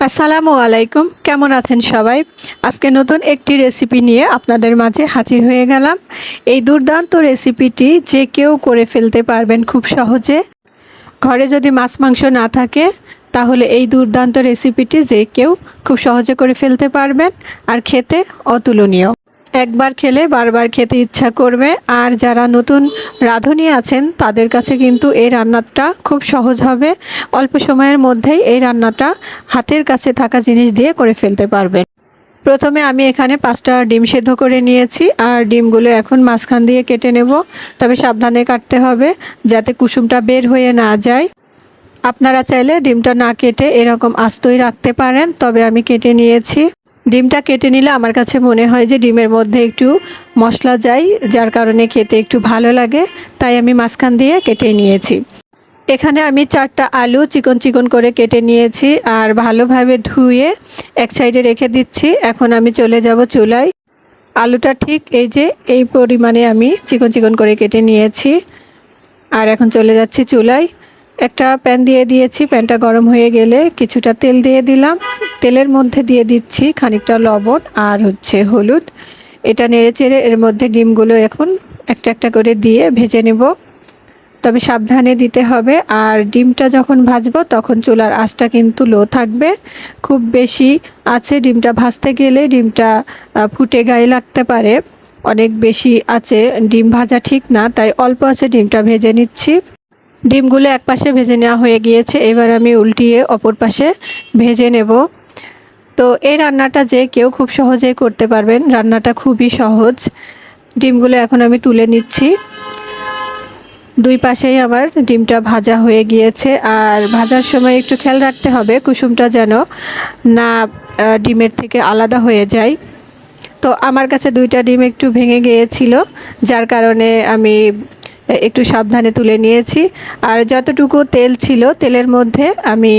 আসসালামু আলাইকুম। কেমন আছেন সবাই? আজকে নতুন একটি রেসিপি নিয়ে আপনাদের মাঝে হাজির হয়ে গেলাম। এই দুর্দান্ত রেসিপিটি যে কেউ করে ফেলতে পারবেন খুব সহজে। ঘরে যদি মাছ মাংস না থাকে, তাহলে এই দুর্দান্ত রেসিপিটি যে কেউ খুব সহজে করে ফেলতে পারবেন। আর খেতে অতুলনীয়। একবার খেলে বারবার খেতে ইচ্ছা করবে। আর যারা নতুন রাঁধুনি আছেন, তাদের কাছে কিন্তু এই রান্নাটা খুব সহজ হবে। অল্প সময়ের মধ্যেই এই রান্নাটা হাতের কাছে থাকা জিনিস দিয়ে করে ফেলতে পারবেন। প্রথমে আমি এখানে পাঁচটা ডিম সেদ্ধ করে নিয়েছি, আর ডিমগুলো এখন মাঝখান দিয়ে কেটে নেব। তবে সাবধানে কাটতে হবে, যাতে কুসুমটা বের হয়ে না যায়। আপনারা চাইলে ডিমটা না কেটে এরকম আস্তই রাখতে পারেন, তবে আমি কেটে নিয়েছি। ডিমটা কেটে নিলে আমার কাছে মনে হয় যে ডিমের মধ্যে একটু মশলা যায়, যার কারণে খেতে একটু ভালো লাগে। তাই আমি মাঝখান দিয়ে কেটে নিয়েছি। এখানে আমি চারটা আলু চিকন চিকন করে কেটে নিয়েছি আর ভালোভাবে ধুয়ে এক সাইডে রেখে দিচ্ছি। এখন আমি চলে যাব চুলায়। আলুটা ঠিক এই যে, এই পরিমাণে আমি চিকন চিকন করে কেটে নিয়েছি। আর এখন চলে যাচ্ছি চুলায়। একটা প্যান দিয়ে দিয়েছি প্যানটা গরম হয়ে গেলে কিছুটা তেল দিয়ে দিলাম। তেলের মধ্যে দিয়ে দিচ্ছি খানিকটা লবণ আর হচ্ছে হলুদ। এটা নেড়ে চেড়ে এর মধ্যে ডিমগুলো এখন একটা একটা করে দিয়ে ভেজে নেব। তবে সাবধানে দিতে হবে। আর ডিমটা যখন ভাজবো তখন চুলার আঁচটা কিন্তু লো থাকবে। খুব বেশি আছে ডিমটা ভাজতে গেলে ডিমটা ফুটে গায়ে লাগতে পারে। অনেক বেশি আছে ডিম ভাজা ঠিক না, তাই অল্প আছে ডিমটা ভেজে নিচ্ছি। ডিমগুলো এক পাশে ভেজে নেওয়া হয়ে গিয়েছে। এবার আমি উল্টিয়ে অপর পাশে ভেজে নেব। তো এই রান্নাটা যে কেউ খুব সহজেই করতে পারবেন। রান্নাটা খুবই সহজ। ডিমগুলো এখন আমি তুলে নিচ্ছি। দুই পাশেই আমার ডিমটা ভাজা হয়ে গিয়েছে। আর ভাজার সময় একটু খেয়াল রাখতে হবে, কুসুমটা যেন না ডিমের থেকে আলাদা হয়ে যায়। তো আমার কাছে দুইটা ডিম একটু ভেঙে গিয়েছিল, যার কারণে আমি একটু সাবধানে তুলে নিয়েছি। আর যতটুকু তেল ছিল, তেলের মধ্যে আমি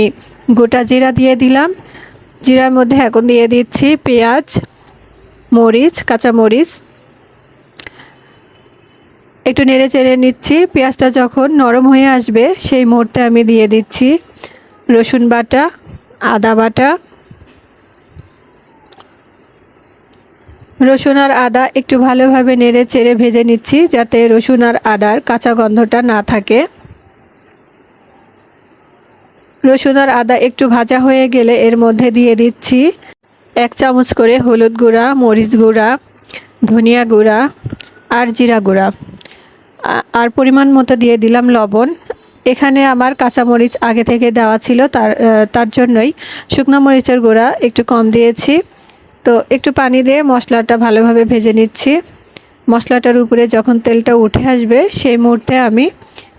গোটা জিরা দিয়ে দিলাম। জিরার মধ্যে এখন দিয়ে দিচ্ছি পেঁয়াজ, মরিচ, কাঁচা মরিচ। একটু নেড়ে চেড়ে নিচ্ছি। পেঁয়াজটা যখন নরম হয়ে আসবে, সেই মুহূর্তে আমি দিয়ে দিচ্ছি রসুন বাটা, আদা বাটা রসুন আর আদা একটু ভালোভাবে নেড়ে চেড়ে ভেজে নিচ্ছি যাতে রসুন আর আদার কাঁচা গন্ধটা না থাকে। রসুন আর আদা একটু ভাজা হয়ে গেলে এর মধ্যে দিয়ে দিচ্ছি এক চামচ করে হলুদ গুঁড়া, মরিচ গুঁড়া, ধনিয়া গুঁড়া আর জিরা গুঁড়া। আর পরিমাণ মতো দিয়ে দিলাম লবণ। এখানে আমার কাঁচামরিচ আগে থেকে দেওয়া ছিল তার তার জন্যই। শুকনো মরিচের গুঁড়া একটু কম দিয়েছি। তো একটু পানি দিয়ে মশলাটা ভালোভাবে ভেজে নিচ্ছি। মশলাটার উপরে যখন তেলটা উঠে আসবে, সেই মুহূর্তে আমি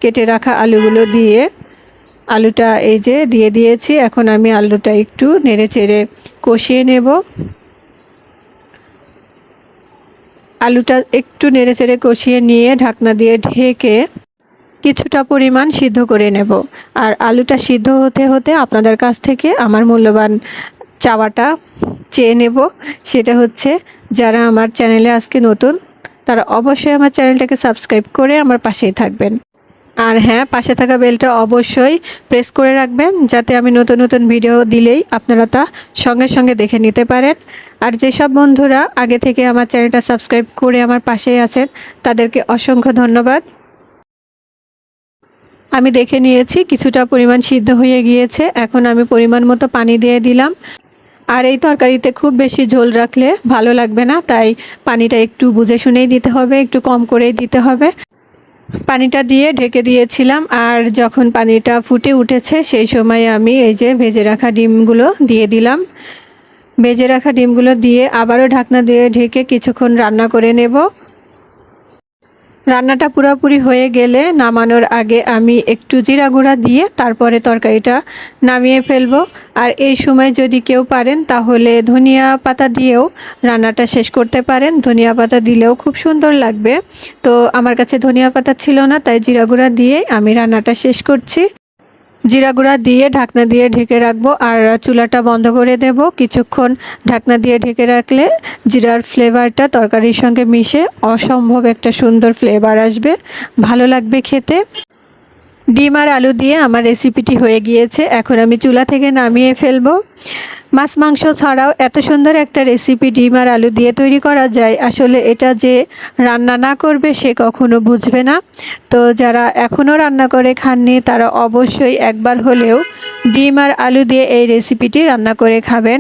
কেটে রাখা আলুগুলো দিয়ে, আলুটা এই যে দিয়ে দিয়েছি, এখন আমি আলুটা একটু নেড়ে চেড়ে কষিয়ে নেব। আলুটা একটু নেড়ে চেড়ে কষিয়ে নিয়ে ঢাকনা দিয়ে ঢেকে কিছুটা পরিমাণ সিদ্ধ করে নেব। আর আলুটা সিদ্ধ হতে হতে আপনাদের কাছ থেকে আমার মূল্যবান চাওয়াটা চেয়ে নেব। সেটা হচ্ছে যারা আমার চ্যানেলে আজকে নতুন, তারা অবশ্যই আমার চ্যানেলটাকে সাবস্ক্রাইব করে আমার পাশেই থাকবেন। আর হ্যাঁ পাশে থাকা বেলটা অবশ্যই প্রেস করে রাখবেন যাতে আমি নতুন নতুন ভিডিও দিলেই আপনারা তা সঙ্গে সঙ্গে দেখে নিতে পারেন। আর যেসব বন্ধুরা আগে থেকে আমার চ্যানেলটা সাবস্ক্রাইব করে আমার পাশেই আছেন, তাদেরকে অসংখ্য ধন্যবাদ। আমি দেখে নিয়েছি, কিছুটা পরিমাণ সিদ্ধ হয়ে গিয়েছে। এখন আমি পরিমাণ মতো পানি দিয়ে দিলাম। আর এই তরকারিতে খুব বেশি ঝোল রাখলে ভালো লাগবে না, তাই পানিটা একটু বুঝে শুনেই দিতে হবে, একটু কম করেই দিতে হবে। পানিটা দিয়ে ঢেকে দিয়েছিলাম, আর যখন পানিটা ফুটে উঠেছে সেই সময় আমি এই যে ভেজে রাখা ডিমগুলো দিয়ে দিলাম। ভেজে রাখা ডিমগুলো দিয়ে আবারও ঢাকনা দিয়ে ঢেকে কিছুক্ষণ রান্না করে নেব। রান্নাটা পুরোপুরি হয়ে গেলে নামানোর আগে আমি একটু জিরা গুঁড়া দিয়ে তারপরে তরকারিটা নামিয়ে ফেলব। আর এই সময় যদি কেউ পারেন তাহলে ধনিয়া পাতা দিয়েও রান্নাটা শেষ করতে পারেন। ধনিয়া পাতা দিলেও খুব সুন্দর লাগবে। তো আমার কাছে ধনিয়া পাতা ছিল না, তাই জিরা গুঁড়া দিয়ে আমি রান্নাটা শেষ করছি। জিরা গুঁড়া দিয়ে ঢাকনা দিয়ে ঢেকে রাখব আর চুলাটা বন্ধ করে দেব। কিছুক্ষণ ঢাকনা দিয়ে ঢেকে রাখলে জিরার ফ্লেভারটা তরকারির সঙ্গে মিশে অসম্ভব একটা সুন্দর ফ্লেভার আসবে। ভালো লাগবে খেতে। ডিম আর আলু দিয়ে আমার রেসিপিটি হয়ে গিয়েছে। এখন আমি চুলা থেকে নামিয়ে ফেলব। মাছ, মাংস ছাড়াও এত সুন্দর একটা রেসিপি ডিম আর আলু দিয়ে তৈরি করা যায়। আসলে এটা যে রান্না না করবে সে কখনো বুঝবে না। তো যারা এখনও রান্না করে খাননি, তারা অবশ্যই একবার হলেও ডিম আর আলু দিয়ে এই রেসিপিটি রান্না করে খাবেন।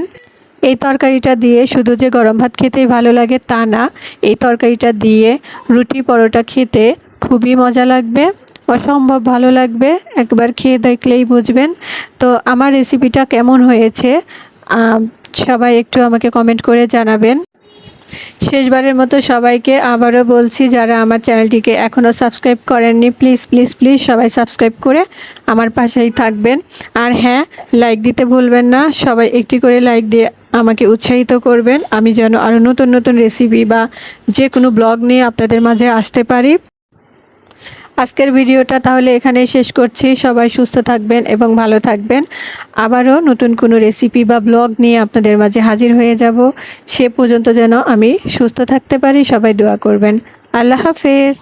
এই তরকারিটা দিয়ে শুধু যে গরম ভাত খেতেই ভালো লাগে তা না, এই তরকারিটা দিয়ে রুটি পরোটা খেতে খুবই মজা লাগবে। অসম্ভব ভালো লাগবে, একবার খেয়ে দেখলেই বুঝবেন। তো আমার রেসিপিটা কেমন হয়েছে সবাই একটু আমাকে কমেন্ট করে জানাবেন। শেষবারের মতো সবাইকে আবারও বলছি, যারা আমার চ্যানেলটিকে এখনও সাবস্ক্রাইব করেননি প্লিজ প্লিজ প্লিজ সবাই সাবস্ক্রাইব করে আমার পাশেই থাকবেন। আর হ্যাঁ লাইক দিতে ভুলবেন না, সবাই একটি করে লাইক দিয়ে আমাকে উৎসাহিত করবেন। আমি যেন আরও নতুন নতুন রেসিপি বা যে কোনো ব্লগ নিয়ে আপনাদের মাঝে আসতে পারি। আজকের ভিডিওটা তাহলে এখানেই শেষ করছি। সবাই সুস্থ থাকবেন এবং ভালো থাকবেন। আবারও নতুন কোনো রেসিপি বা ব্লগ নিয়ে আপনাদের মাঝে হাজির হয়ে যাব। সে পর্যন্ত যেন আমি সুস্থ থাকতে পারি, সবাই দোয়া করবেন। আল্লাহ হাফেজ।